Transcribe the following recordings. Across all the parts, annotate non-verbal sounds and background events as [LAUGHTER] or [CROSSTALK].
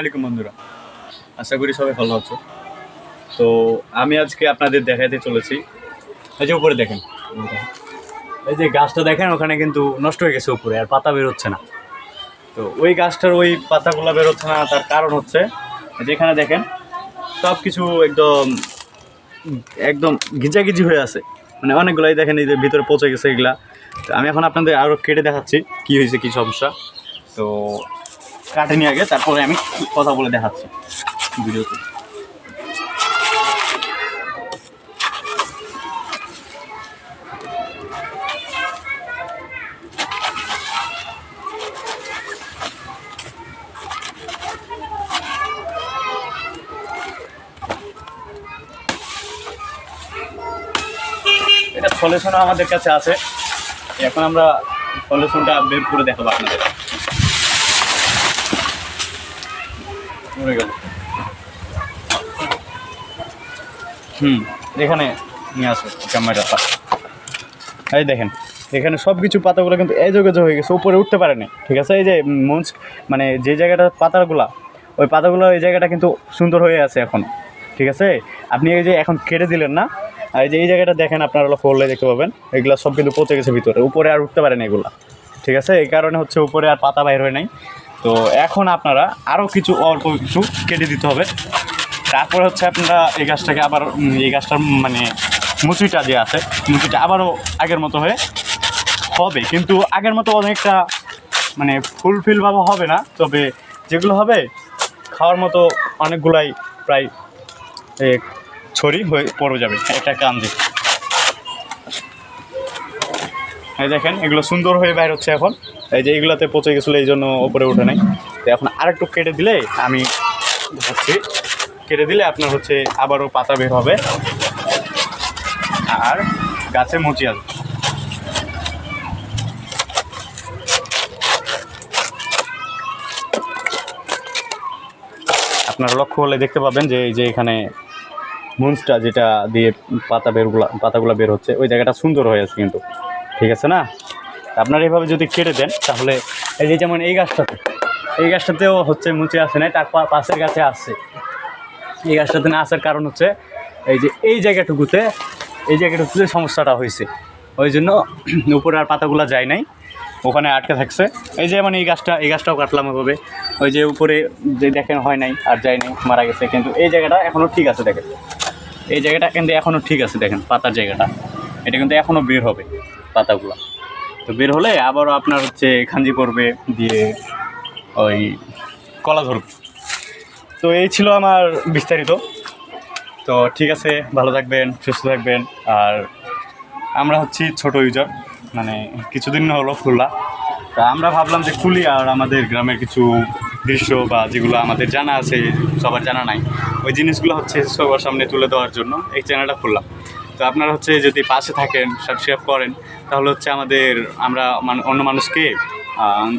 আলাইকুম বন্ধুরা। আশা করি সবাই ভালো আছো। তো আমি আজকে আপনাদের দেখাতে চলেছি। এই যে উপরে দেখেন। এই যে গাছটা দেখেন, ওখানে কিন্তু নষ্ট হয়ে গেছে উপরে, আর পাতা বেরোচ্ছে না। তো ওই গাছটার ওই পাতাগুলো বেরোচ্ছে না, তার কারণ হচ্ছে যেখানে দেখেন সব কিছু একদম একদম গিজাগিজি হয়ে আছে। মানে অনেকগুলাই দেখেন, এই যে ভিতরে পচে গেছে এগুলা। তো আমি এখন আপনাদের আরও কেটে দেখাচ্ছি, কি হয়েছে, কি সমস্যা। তো কাটে নিয়ে আগে, তারপরে আমি কথা বলে দেখাচ্ছি ভিডিওতে। এটা সলিউশন আমাদের কাছে আছে। এখন আমরা সলিউশনটা বের করে দেখাবো আপনাদের। হুম, এখানে নিয়ে আসো ক্যামেরাটা এই দেখেন, এখানে সব কিছু পাতাগুলো কিন্তু এই যোগে হয়ে গেছে, উপরে উঠতে পারে না ঠিক আছে? এই যে মঞ্চ মানে যে জায়গাটা পাতাগুলা, ওই পাতাগুলো, এই জায়গাটা কিন্তু সুন্দর হয়ে আছে এখন। ঠিক আছে? আপনি এই যে এখন কেটে দিলেন না এই যে এই জায়গাটা দেখেন আপনারা হলো করলে দেখতে পাবেন, এগুলো সব কিন্তু পচে গেছে ভিতরে। উপরে আর উঠতে পারেন এগুলা। ঠিক আছে? এই কারণে হচ্ছে উপরে আর পাতা বাইর হয় নাই। তো এখন আপনারা আরও কিছু অল্প কিছু কেটে দিতে হবে। তারপরে হচ্ছে আপনারা এই গাছটাকে আবার এই গাছটার মানে মুচিটা যে আছে মুচিটা আবারও আগের মতো হয়ে হবে। কিন্তু আগের মতো অনেকটা মানে ফুলফিলভাবে হবে না। তবে যেগুলো হবে, খাওয়ার মতো অনেকগুলাই প্রায় ছড়ি হয়ে পড়ে যাবে। একটা কান্দি। এই দেখেন, এগুলো সুন্দর হয়ে বাইর হচ্ছে এখন। এই যে এগুলোতে পচে গেছিল, এই জন্য ওপরে উঠে নাই। তো এখন আরেকটু কেটে দিলে আমি হচ্ছে কেটে দিলে আপনার হচ্ছে আবারও পাতা বের হবে। আর গাছে মুচি আসবে। আপনারা লক্ষ্য হলে দেখতে পাবেন যে এই যে এখানে মুন্সটা যেটা দিয়ে পাতা বেরগুলা পাতাগুলো বের হচ্ছে, ওই জায়গাটা সুন্দর হয়ে আছে কিন্তু। ঠিক আছে না? আপনারা এইভাবে যদি কেটে দেন, তাহলে এই যে যেমন এই গাছটাতে, এই গাছটাতেও হচ্ছে মুচে আসে নাই, তার পাশের গাছে আসছে এই গাছটাতে না আসার কারণ হচ্ছে এই যে এই জায়গাটুকুতে এই জায়গাটুকুতে সমস্যাটা হয়েছে। ওই জন্য [CLEARS THROAT] উপরে আর পাতাগুলো যায় নাই, ওখানে আটকে থাকছে। এই যে মানে এই গাছটা, এই গাছটাও কাটলাম ওভাবে। ওই যে উপরে যে দেখেন হয় নাই, আর যায় নাই, মারা গেছে। কিন্তু এই জায়গাটা এখনও ঠিক আছে দেখেন। এই জায়গাটা কিন্তু এখনও ঠিক আছে দেখেন, পাতার জায়গাটা। এটা কিন্তু এখনও বের হবে। পাতাগুলো। তো বের হলে আবারও আপনার হচ্ছে খাঞ্জি পড়বে দিয়ে ওই কলা ধরবে। তো এই ছিল আমার বিস্তারিত। তো ঠিক আছে, ভালো থাকবেন, সুস্থ থাকবেন। আর আমরা হচ্ছি ছোট ইউজার মানে কিছুদিন হলো খুললা তা আমরা ভাবলাম যে খুলি আর আমাদের গ্রামের কিছু দৃশ্য বা যেগুলো আমাদের জানা আছে, সবার জানা নাই, ওই জিনিসগুলো হচ্ছে সবার সামনে তুলে দেওয়ার জন্য এই চ্যানেলটা খুললাম। তো আপনারা হচ্ছে যদি পাশে থাকেন সাবস্ক্রাইব করেন, তাহলে হচ্ছে আমাদের, আমরা অন্য মানুষকে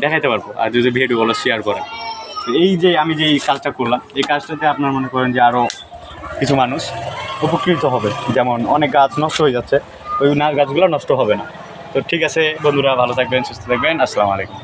দেখাইতে পারব। আর যদি ভিডিওগুলো শেয়ার করেন এই যে আমি যে এই কাজটা করলাম, এই কাজটাতে আপনার মনে করেন যে আরও কিছু মানুষ উপকৃত হবে। যেমন অনেক গাছ নষ্ট হয়ে যাচ্ছে, ওই না, গাছগুলো নষ্ট হবে না। তো ঠিক আছে, বন্ধুরা, ভালো থাকবেন, সুস্থ থাকবেন। আসসালামু আলাইকুম।